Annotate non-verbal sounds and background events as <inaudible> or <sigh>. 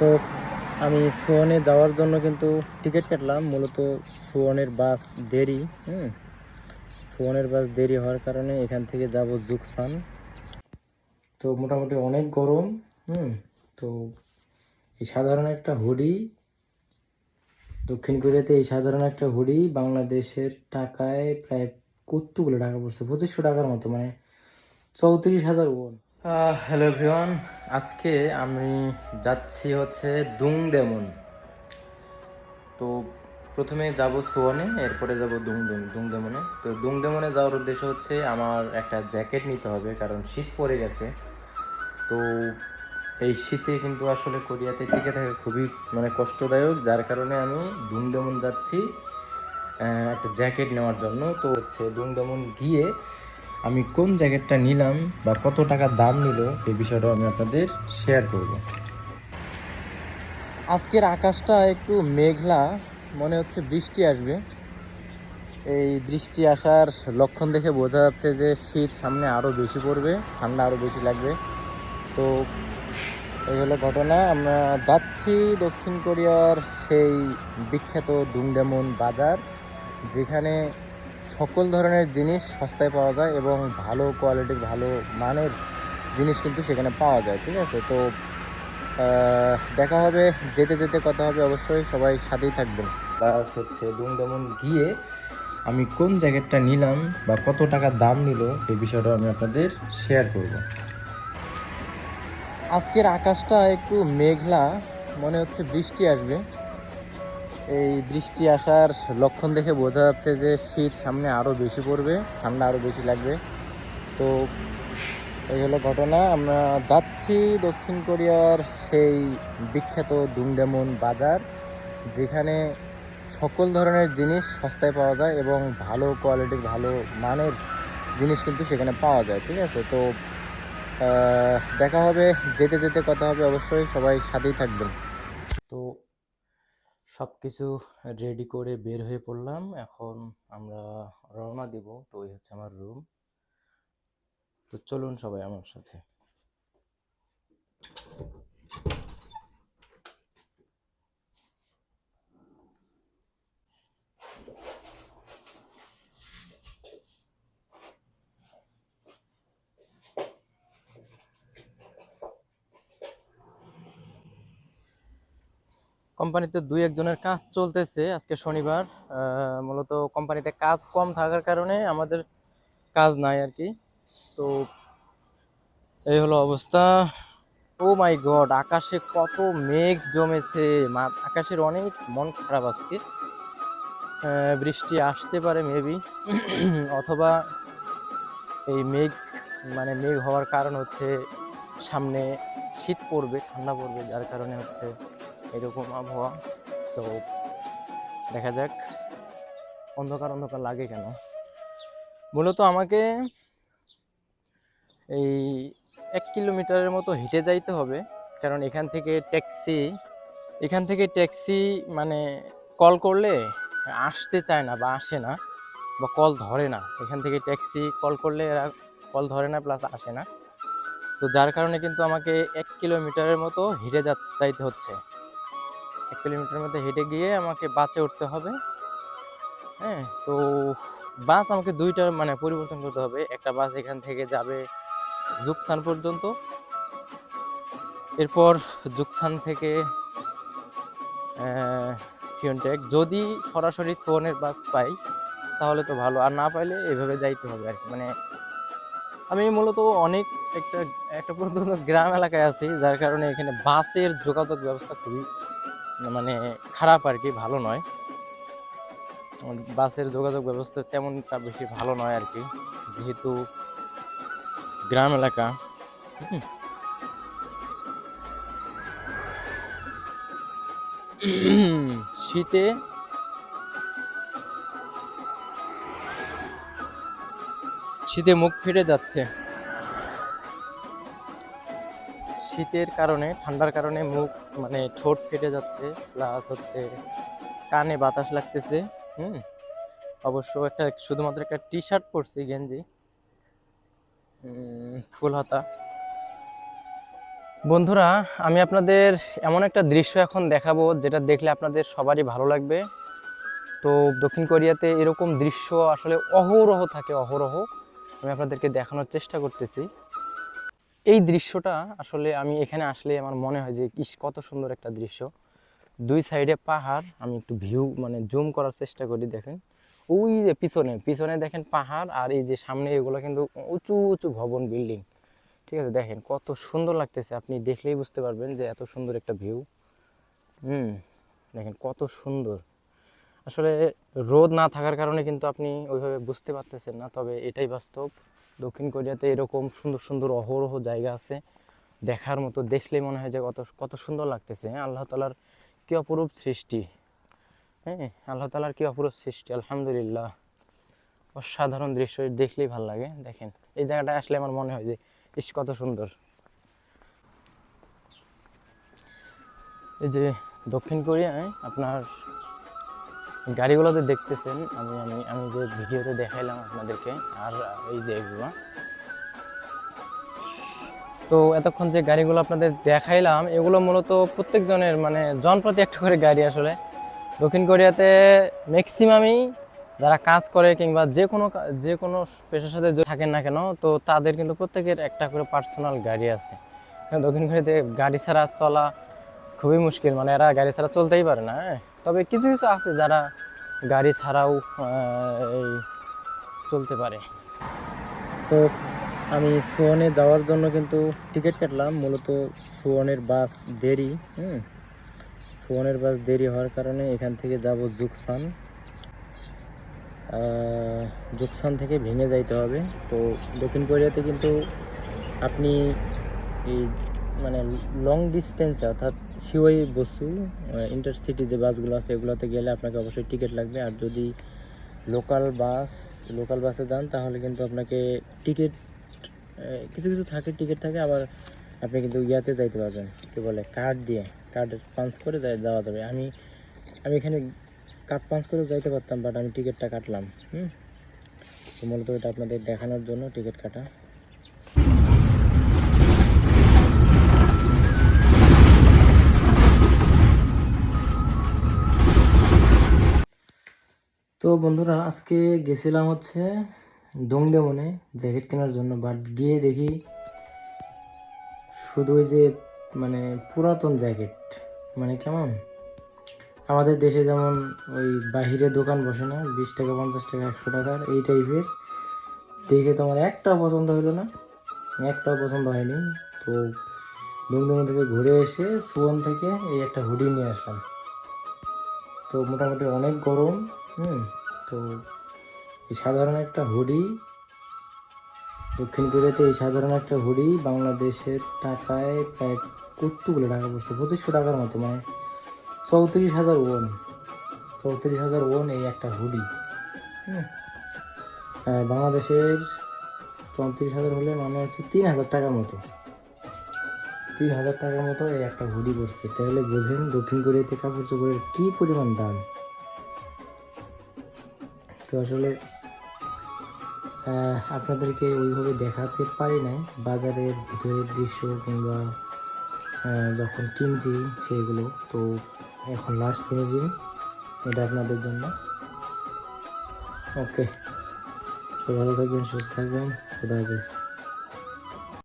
তো আমি সোয়ানে যাওয়ার জন্য কিন্তু টিকিট কাটলাম। মূলত সোয়ানের বাস দেরি, হুম? সোয়ানের বাস দেরি হওয়ার কারণে এখান থেকে যাব জুকসান তো মোটামুটি অনেক গরম, হুম? তো এই সাধারণ একটা হুডি, দক্ষিণ কোরিয়াতে এই সাধারণ একটা হুডি, বাংলাদেশের টাকায় প্রায় কতগুলো টাকা পড়ছে? পঁচিশশো টাকার মতো মানে চৌত্রিশ হাজার ওন হ্যালো এভরিওয়ান আজকে আমি যাচ্ছি হচ্ছে দুংডেমন তো প্রথমে যাব সোয়ানে, এরপরে যাব দুংডেম দুংডেমনে তো দুংডেমনে যাওয়ার উদ্দেশ্য হচ্ছে আমার একটা জ্যাকেট নিতে হবে, কারণ শীত পড়ে গেছে। তো এই শীতে কিন্তু আসলে কোরিয়াতে টিকে থাকা খুবই মানে কষ্টদায়ক, যার কারণে আমি দুংডেমন যাচ্ছি একটা জ্যাকেট নেওয়ার জন্য। তো হচ্ছে দুংডেমন গিয়ে আমি কোন জ্যাকেটটা নিলাম বা কত টাকা দাম নিল এই বিষয়টা আমি আপনাদের শেয়ার করব। আজকের আকাশটা একটু মেঘলা, মনে হচ্ছে বৃষ্টি আসবে। এই বৃষ্টি আসার লক্ষণ দেখে বোঝা যাচ্ছে যে শীত সামনে আরও বেশি পড়বে, ঠান্ডা আরও বেশি লাগবে। তো এই হলো ঘটনা, আমরা যাচ্ছি দক্ষিণ কোরিয়ার সেই বিখ্যাত দুংডেমন বাজার, যেখানে সকল ধরনের জিনিস সস্তায় পাওয়া যায় এবং ভালো কোয়ালিটির ভালো মানের জিনিস কিন্তু সেখানে পাওয়া যায়, ঠিক আছে? তো দেখা হবে, যেতে যেতে কথা হবে অবশ্যই, সবাই সাথেই থাকবেন। প্লাস হচ্ছে দুমদমন গিয়ে আমি কোন জ্যাকেটটা নিলাম বা কত টাকা দাম নিল এই বিষয়টা আমি আপনাদের শেয়ার করব। আজকের আকাশটা একটু মেঘলা, মনে হচ্ছে বৃষ্টি আসবে। এই বৃষ্টি আসার লক্ষণ দেখে বোঝা যাচ্ছে যে শীত সামনে আরও বেশি পড়বে, ঠান্ডা আরও বেশি লাগবে। তো এই হলো ঘটনা। আমরা যাচ্ছি দক্ষিণ কোরিয়ার সেই বিখ্যাত দুংডেমন বাজার, যেখানে সকল ধরনের জিনিস সস্তায় পাওয়া যায় এবং ভালো কোয়ালিটির, ভালো মানের জিনিস কিন্তু সেখানে পাওয়া যায়, ঠিক আছে? তো দেখা হবে, যেতে যেতে কথা হবে অবশ্যই, সবাই সাথেই থাকবেন। তো সব কিছু রেডি করে বের হয়ে পড়লাম। এখন আমরা রওনা দিব, তো ওই হচ্ছে আমার রুম তো চলুন সবাই আমার সাথে। কোম্পানিতে দুই একজনের কাজ চলতেছে আজকে শনিবার মূলত কোম্পানিতে কাজ কম থাকার কারণে আমাদের কাজ নাই আর কি। তো এই হলো অবস্থা। ও মাই গড, আকাশে কত মেঘ জমেছে। আকাশের অনেক মন খারাপ আজকে। বৃষ্টি আসতে পারে মেবি <clears throat> অথবা এই মেঘ মানে মেঘ হওয়ার কারণ হচ্ছে সামনে শীত পড়বে, ঠান্ডা পড়বে, যার কারণে হচ্ছে এরকম আবহাওয়া। তো দেখা যাক অন্ধকার অন্ধকার লাগে কেন? মূলত আমাকে এই এক কিলোমিটারের মতো হেঁটে যাইতে হবে, কারণ এখান থেকে ট্যাক্সি, এখান থেকে ট্যাক্সি মানে কল করলে আসতে চায় না বা আসে না বা কল ধরে না। এখান থেকে ট্যাক্সি কল করলে এরা কল ধরে না প্লাস আসে না। তো যার কারণে কিন্তু আমাকে এক কিলোমিটারের মতো হেঁটে যা যাইতে হচ্ছে। এক কিলোমিটারের মধ্যে হেঁটে গিয়ে আমাকে বাসে উঠতে হবে। হ্যাঁ তো বাস আমাকে দুইটা মানে পরিবর্তন করতে হবে। একটা বাস এখান থেকে যাবে জুকসান পর্যন্ত। এরপর জুকসান থেকে ফিয়নটেক। যদি সরাসরি সোনের বাস পাই, তাহলে তো ভালো। আর না পাইলে এভাবে যাইতে হবে আর কি। মানে আমি মূলত অনেক একটা একটা পর্যন্ত গ্রাম এলাকায় আছি, যার কারণে এখানে বাসের যোগাযোগ ব্যবস্থা খুবই মানে খারাপ আর কি, ভালো নয়। বাসের যোগাযোগ ব্যবস্থা তেমনটা বেশি ভালো নয় আর কি, যেহেতু গ্রাম এলাকা। শীতে শীতে মুখ ফিরে যাচ্ছে। শীতের কারণে, ঠান্ডার কারণে মুখ মানে ঠোঁট ফেটে যাচ্ছে, প্লাস হচ্ছে কানে বাতাস লাগতেছে, হুম? অবশ্য একটা শুধুমাত্র একটা টি শার্ট পরছি, গেঞ্জি ফুল হাতা। বন্ধুরা, আমি আপনাদের এমন একটা দৃশ্য এখন দেখাবো, যেটা দেখলে আপনাদের সবারই ভালো লাগবে। তো দক্ষিণ কোরিয়াতে এরকম দৃশ্য আসলে অহরহ থাকে, অহরহ। আমি আপনাদেরকে দেখানোর চেষ্টা করতেছি। এই দৃশ্যটা আসলে আমি এখানে আসলে আমার মনে হয় যে ইস, কত সুন্দর একটা দৃশ্য। দুই সাইডে পাহাড়, আমি একটু ভিউ মানে জুম করার চেষ্টা করি, দেখেন। ওই যে পিছনে পিছনে দেখেন পাহাড় আর এই যে সামনে এগুলো কিন্তু উঁচু উঁচু ভবন বিল্ডিং। ঠিক আছে, দেখেন কত সুন্দর লাগতেছে, আপনি দেখলেই বুঝতে পারবেন যে এত সুন্দর একটা ভিউ। হুম, দেখেন কত সুন্দর। আসলে রোদ না থাকার কারণে কিন্তু আপনি ওইভাবে বুঝতে পারতেছেন না, তবে এটাই বাস্তব। দক্ষিণ কোরিয়াতে এরকম সুন্দর সুন্দর অহরহ জায়গা আছে। দেখার মতো দেখলেই মনে হয় যে কত কত সুন্দর লাগতেছে। হ্যাঁ আল্লাহ তালার কী অপরূপ সৃষ্টি। হ্যাঁ আল্লাহ তালার কী অপরূপ সৃষ্টি, আলহামদুলিল্লাহ। অসাধারণ দৃশ্য, দেখলেই ভালো লাগে। দেখেন, এই জায়গাটায় আসলে আমার মনে হয় যে, ইস, কত সুন্দর। এই যে দক্ষিণ কোরিয়ায় আপনার গাড়িগুলো যে দেখতেছেন, আমি আমি আমি যে ভিডিওতে দেখাইলাম আপনাদেরকে, আর, এই যে এগুলো। তো এতক্ষণ যে গাড়িগুলো আপনাদের দেখাইলাম, এগুলো মূলত প্রত্যেকজনের মানে জনপ্রতি একটা করে গাড়ি আসলে। দক্ষিণ কোরিয়াতে ম্যাক্সিমামই যারা কাজ করে কিংবা যে কোনো যে কোনো পেশার সাথে থাকেন না কেন, তো তাদের কিন্তু প্রত্যেকের একটা করে পার্সোনাল গাড়ি আছে। দক্ষিণ কোরিয়াতে গাড়ি ছাড়া চলা খুবই মুশকিল মানে এরা গাড়ি ছাড়া চলতেই পারে না হ্যাঁ? তবে কিছু কিছু আছে যারা গাড়ি ছাড়াও এই চলতে পারে। তো আমি সোয়ানে যাওয়ার জন্য কিন্তু টিকিট কাটলাম। মূলত সোয়ানের বাস দেরি, হুম? সোয়ানের বাস দেরি হওয়ার কারণে এখান থেকে যাব জুকসান জুকসান থেকে ভেঙে যাইতে হবে। তো দক্ষিণ কোরিয়াতে কিন্তু আপনি এই মানে লং ডিস্টেন্সে অর্থাৎ শিওই বসু ইন্টারসিটি যে বাসগুলো আছে, এগুলোতে গেলে আপনাকে অবশ্যই টিকিট লাগবে। আর যদি লোকাল বাস লোকাল বাসে যান, তাহলে কিন্তু আপনাকে টিকিট কিছু কিছু থাকে টিকিট থাকে, আবার আপনি কিন্তু ইয়াতে যাইতে পারবেন। কী বলে কার্ড দিয়ে কার্ড পাঞ্চ করে যাওয়া যাবে। আমি আমি এখানে কার্ড পাঞ্চ করে যাইতে পারতাম বাট আমি টিকিটটা কাটলাম, হুম? তো মূলত এটা আপনাদের দেখানোর জন্য টিকিট কাটা। তো বন্ধুরা, আজকে গেছিলাম হচ্ছে দংদেমনে জ্যাকেট কেনার জন্য বাট গিয়ে দেখি শুধু ওই যে মানে পুরাতন জ্যাকেট মানে কেমন? আমাদের দেশে যেমন ওই বাহিরে দোকান বসে না, বিশ টাকা, পঞ্চাশ টাকা, একশো টাকার এই টাইপের, দেখে তোমার একটাও পছন্দ হলো না, একটাও পছন্দ হয়নি। তো দমদম থেকে ঘুরে এসে সুবন থেকে এই একটা হুডি নিয়ে আসলাম। তো মোটামুটি অনেক গরম হুম, তো এই সাধারণ একটা হুডি, দক্ষিণ কোরিয়াতে এই সাধারণ একটা হুডি, বাংলাদেশের টাকায় প্রায় কতগুলো টাকা পড়ছে? পঁচিশশো টাকার মতো মানে চৌত্রিশ হাজার ওন, চৌত্রিশ হাজার ওন এই একটা হুডি হ্যাঁ বাংলাদেশের চৌত্রিশ হাজার হলে মানে হচ্ছে তিন হাজার টাকার মতো, তিন হাজার টাকার মতো এই একটা হুডি পড়ছে। তাহলে বোঝেন দক্ষিণ কোরিয়াতে কাপড় চোপড়ের কী পরিমাণ দাম? তো আসলে আপনাদেরকে ওইভাবে দেখাতে পারি নাই। বাজারের ভিতরের দৃশ্য কিংবা যখন কিনছি সেগুলো তো এখন লাস্ট ফিনিশিং এটা আপনাদের জন্য। ওকে তো ভালো থাকবেন, সুস্থ থাকবেন। খুদা হাফেজ।